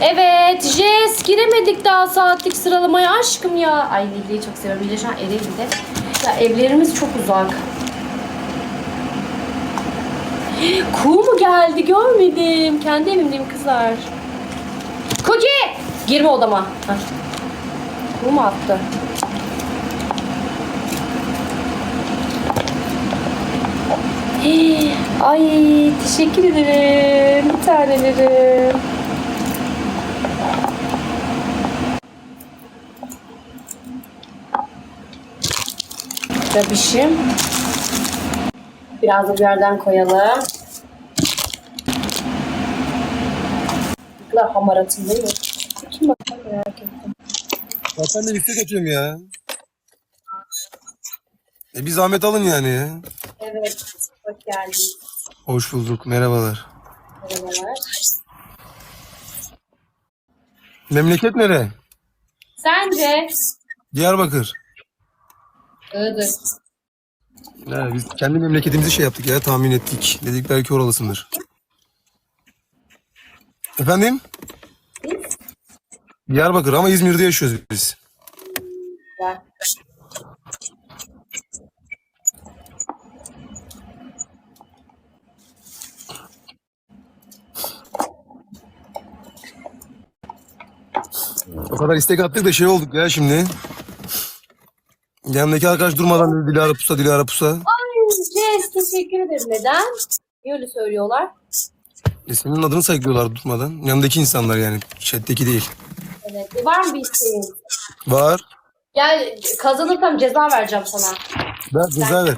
Evet, Jess giremedik daha saatlik sıralamaya aşkım ya. Ay Lili'yi çok seviyorum. Lili şu an Ereğli'de. Ya evlerimiz çok uzak. Kuğu mu geldi görmedim. Kendi evimdeyim kızlar. Koci! Girme odama. Kuğu mu attı? Ay teşekkür ederim. Bir tanelerim. Bebişim. Biraz da bir yerden koyalım. Ne hamaratım değil mi? Kim bakar merak ettim. Ya sen de istek atıyorum ya. E bir zahmet alın yani ya. Evet, hoş geldiniz. Hoş bulduk. Merhabalar. Merhabalar. Memleket nere? Sence? Diyarbakır. Iğdır. Ha, biz kendi memleketimizi şey yaptık ya tahmin ettik. Dedik belki oralısındır. Efendim? Biz? Diyarbakır ama İzmir'de yaşıyoruz biz. Güzel. O kadar istek attık da şey olduk ya şimdi. Yanındaki arkadaş durmadan dedi Dilara pusa Dilara pusa. Ay Jess teşekkür ederim. Neden? Niye öyle söylüyorlar? E senin adını sayıklıyorlar durmadan. Yanındaki insanlar yani. Chat'teki değil. Evet. Var mı bir isteğin? Var. Gel kazanırsam ceza vereceğim sana. Ver ceza ver.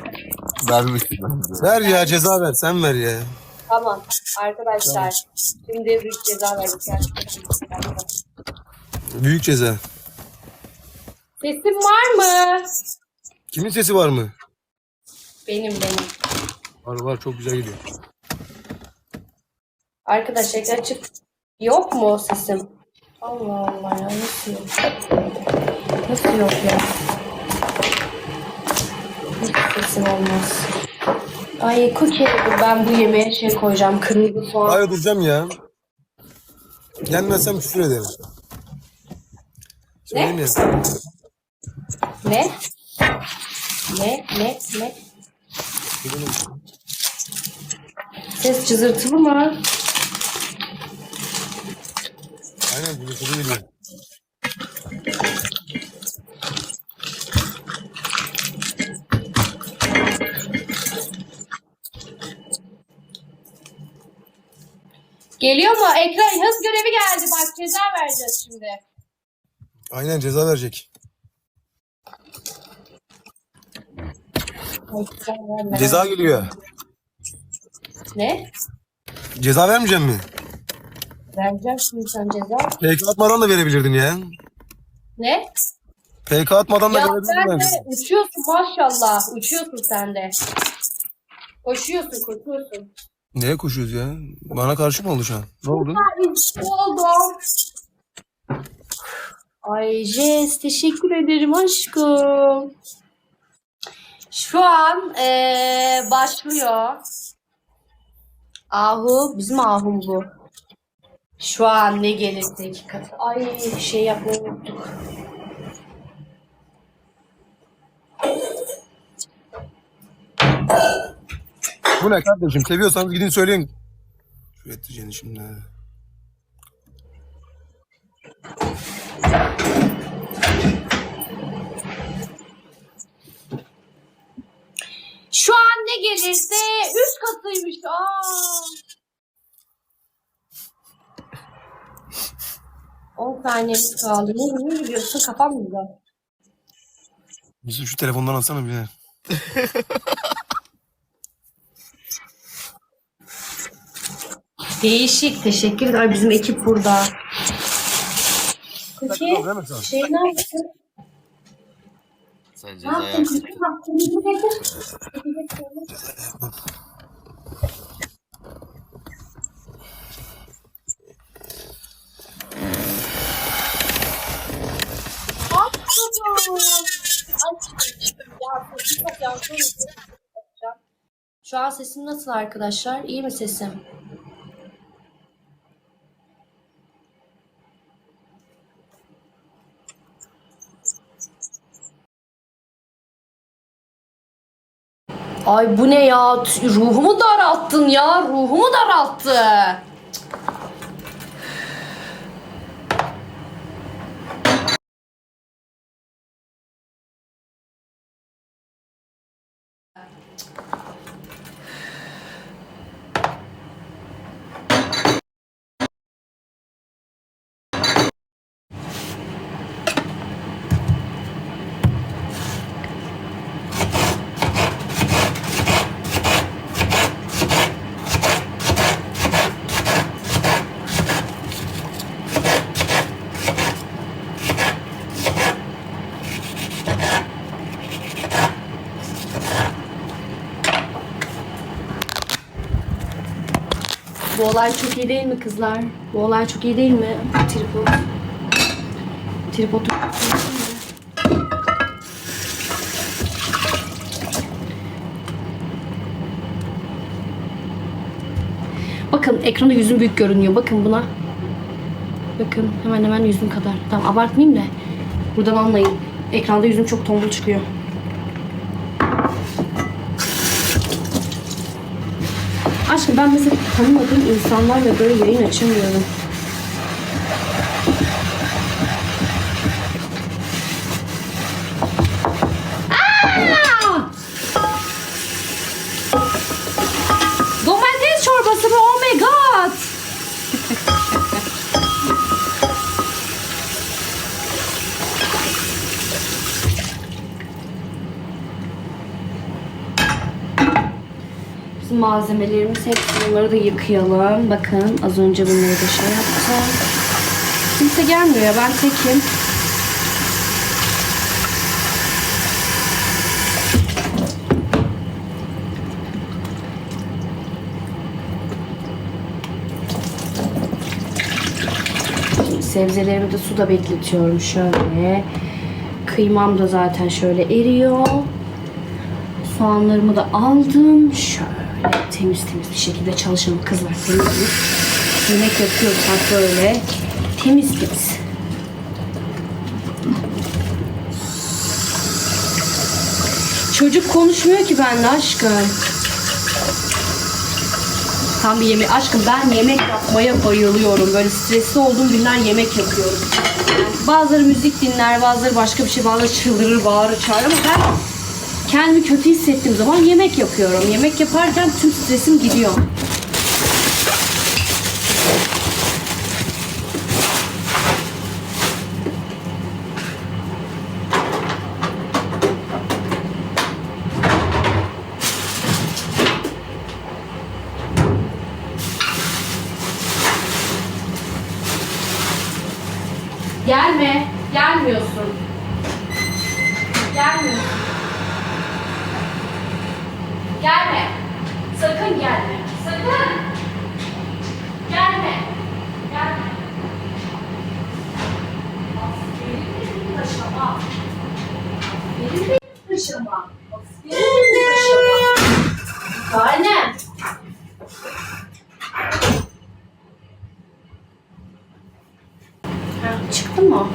Ver ya ceza ver sen ver ya. Tamam. Arkadaşlar. Şimdi büyük ceza. Gerçekten. Büyük ceza. Sesim var mı? Kimin sesi var mı? Benim benim. Var var çok güzel gidiyor. Arkadaşlar ekran açık. Yok mu o sesim? Allah Allah ya nasıl yok? Nasıl yok ya? Hiç sesim olmaz. Ay cookie ben bu yemeğe şey koyacağım. Kırmızı soğan. Hayır duracağım ya. Yenmezsem küfür ederim. Söyleyeyim ya. Ne? Ne? Ne? Ne? Ses cızırtılı mı? Aynen küfür geliyor. Geliyor mu? Ekran hız görevi geldi. Bak ceza vereceğiz şimdi. Aynen ceza verecek. Ceza geliyor. Ne? Ceza vermeyeceğim mi? Vereceğim şimdi sen ceza. PK atmadan da verebilirdin ya. Ne? PK atmadan da Ya verebilirdin sen de bence. uçuyorsun maşallah. Uçuyorsun sen de. Koşuyorsun koşuyorsun. Neye koşuyoruz ya? Bana karşı mı oldu şu an? Ne oldu? Ay oldum. Ay Jess teşekkür ederim aşkım. Şu an eee, başlıyor. Ahu bizim Ahu bu. Şu an ne gelirse iki katı. Ay bir şey yapmayı unuttuk. Bu ne kardeşim? Seviyorsanız gidin söyleyin. Şu ettireceğini şimdi. ha. Şu an ne gelirse üç katıymış. Aa. 10 saniyemiz kaldı. Ne, ne biliyorsun? Kafam mı? Yusuf şu telefondan alsana bir de. Değişik. Teşekkür ederim. Bizim ekip burada. Peki Değil mi sen? şey ne yaptın? Sen Ne ceza yaptın? yersin. Kızım yaptın. Şu an sesim nasıl arkadaşlar? İyi mi sesim? Ay bu ne ya? Ruhumu daralttın ya. Ruhumu daralttı. Bu olay çok iyi değil mi kızlar? Bu olay çok iyi değil mi? Tripod. Tripodu. Bakın ekranda yüzüm büyük görünüyor. Bakın buna. Bakın hemen hemen yüzüm kadar. Tamam abartmayayım da. Buradan anlayın. Ekranda yüzüm çok tombul çıkıyor. Aşkım ben mesela tanımadığım insanlarla böyle yayın açamıyorum. Malzemelerimiz hepsi bunları da yıkayalım. Bakın az önce bunları da şey yaptım. Kimse gelmiyor ya ben tekim. Sebzelerimi de suda bekletiyorum şöyle. Kıymam da zaten şöyle eriyor. Soğanlarımı da aldım. Şöyle temiz temiz bir şekilde çalışalım kızlar. Temiz temiz. Yemek yapıyorsak böyle temiz temiz. Çocuk konuşmuyor ki benimle aşkım. Tam bir yemek. Aşkım ben yemek yapmaya bayılıyorum. Böyle stresli olduğum günler yemek yapıyorum. Bazıları müzik dinler, bazıları başka bir şey, bazıları çıldırır, bağırır, çağırır ama ben kendimi kötü hissettiğim zaman yemek yapıyorum. Yemek yaparken tüm stresim gidiyor. Gelme. Gelmiyorsun. Gelmiyorsun. Gelme. Sakın gelme. Sakın. Gelme. Gelme. Aferin benim paşama. Aferin benim paşama. Annem. Ha, çıktı mı?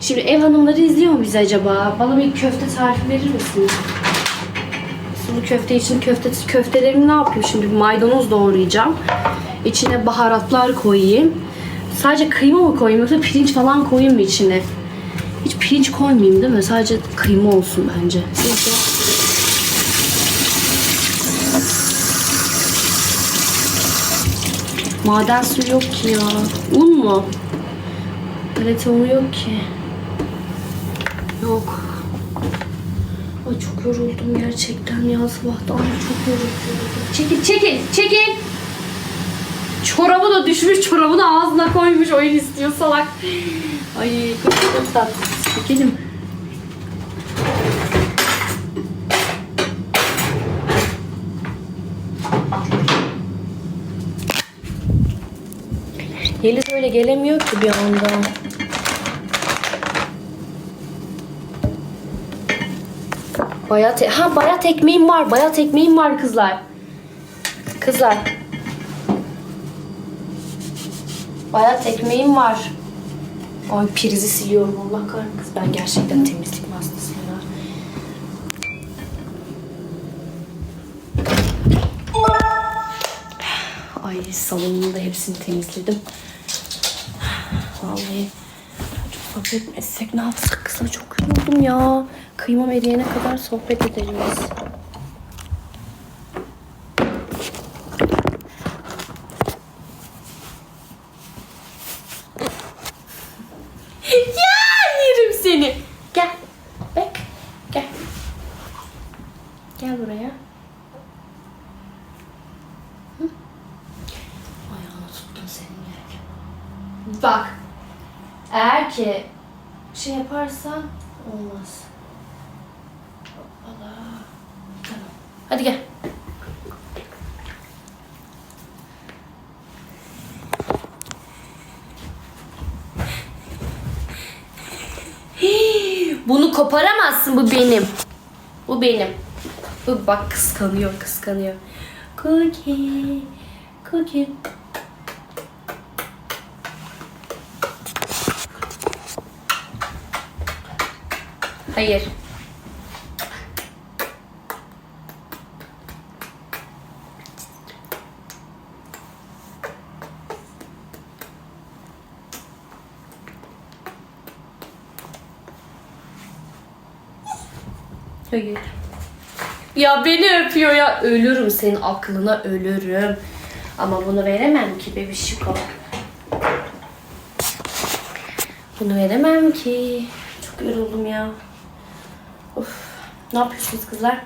Şimdi ev hanımları izliyor mu bizi acaba? Bana bir köfte tarifi verir misiniz? Sulu köfte için köfte köftelerimi ne yapayım şimdi? Bir maydanoz doğrayacağım. İçine baharatlar koyayım. Sadece kıyma mı koyayım yoksa pirinç falan koyayım mı içine? Hiç pirinç koymayayım değil mi? Sadece kıyma olsun bence. Neyse. Maden suyu yok ki ya. Un mu? Galeta unu yok ki. Yok. Ay çok yoruldum gerçekten ya sabahtan çok yoruldum. Çekil çekil çekil. Çorabı da düşmüş çorabı da ağzına koymuş oyun istiyor salak. Ay çok çok tatlı. Çekelim. Yeliz öyle gelemiyor ki bir anda. Bayat e- ha bayat ekmeğim var. Bayat ekmeğim var kızlar. Kızlar. Baya tekmeyim var. Ay prizi siliyorum Allah kahretsin. Ben gerçekten temizlik hastasıyım ya. Ay salonunu da hepsini temizledim. Vallahi çok sohbet etmesek ne yapsak kısa çok yoruldum ya. Kıymam eriyene kadar sohbet ederiz. Eğer ki şey yaparsan olmaz. Hoppala. Tamam. Hadi gel. Bunu koparamazsın bu benim. Bu benim. Bu bak kıskanıyor kıskanıyor. Cookie. Cookie. Hayır. Hayır. Ya beni öpüyor ya. Ölürüm senin aklına ölürüm. Ama bunu veremem ki bebişiko. Bunu veremem ki. Çok yoruldum ya. Of. Ne yapıyorsunuz kızlar?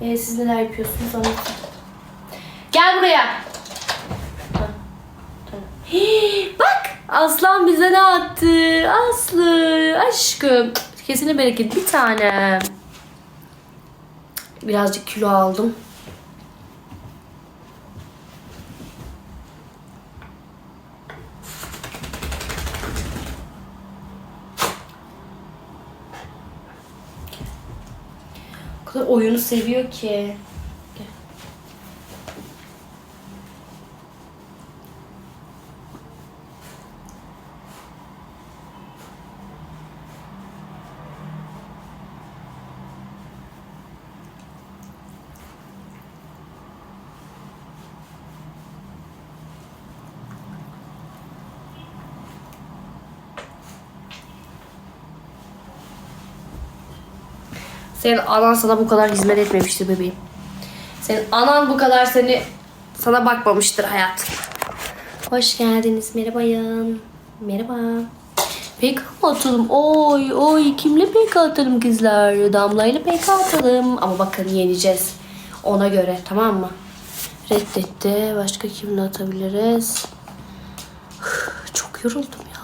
Ee, siz neler yapıyorsunuz anlatın. Gel buraya. Bak Aslan bize ne attı? Aslı aşkım. Kesine bereket bir tane. Birazcık kilo aldım. Oyunu seviyor ki. Senin anan sana bu kadar hizmet etmemiştir bebeğim. Senin anan bu kadar seni sana bakmamıştır hayatım. Hoş geldiniz. Merhabayın. Merhaba. PK atalım? Oy oy kimle PK atalım kızlar? Damla ile PK atalım. Ama bakın yeneceğiz. Ona göre tamam mı? Reddetti. Başka kimle atabiliriz? Çok yoruldum ya.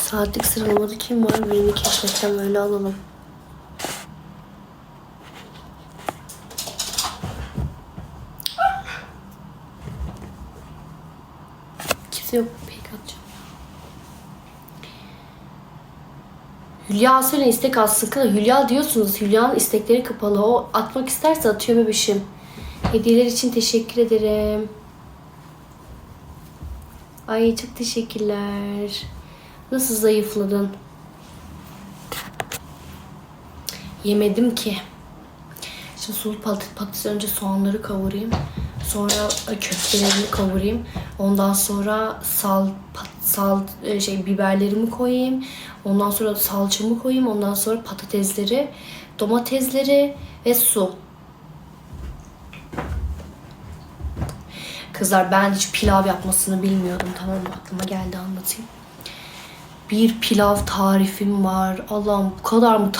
Saatlik sıralamada kim var? Birini keşfetsem öyle alalım. Kimse yok. Pek atacağım. Hülya söyle istek atsın. Kız, Hülya diyorsunuz. Hülya'nın istekleri kapalı. O atmak isterse atıyor bebişim. Hediyeler için teşekkür ederim. Ay çok teşekkürler. Nasıl zayıfladın? Yemedim ki. Şimdi sulu patates, patates önce soğanları kavurayım. Sonra köftelerini kavurayım. Ondan sonra sal, pat, sal e, şey biberlerimi koyayım. Ondan sonra salçamı koyayım. Ondan sonra patatesleri, domatesleri ve su. Kızlar ben hiç pilav yapmasını bilmiyordum tamam? Aklıma geldi anlatayım. Bir pilav tarifim var. Allah'ım bu kadar mı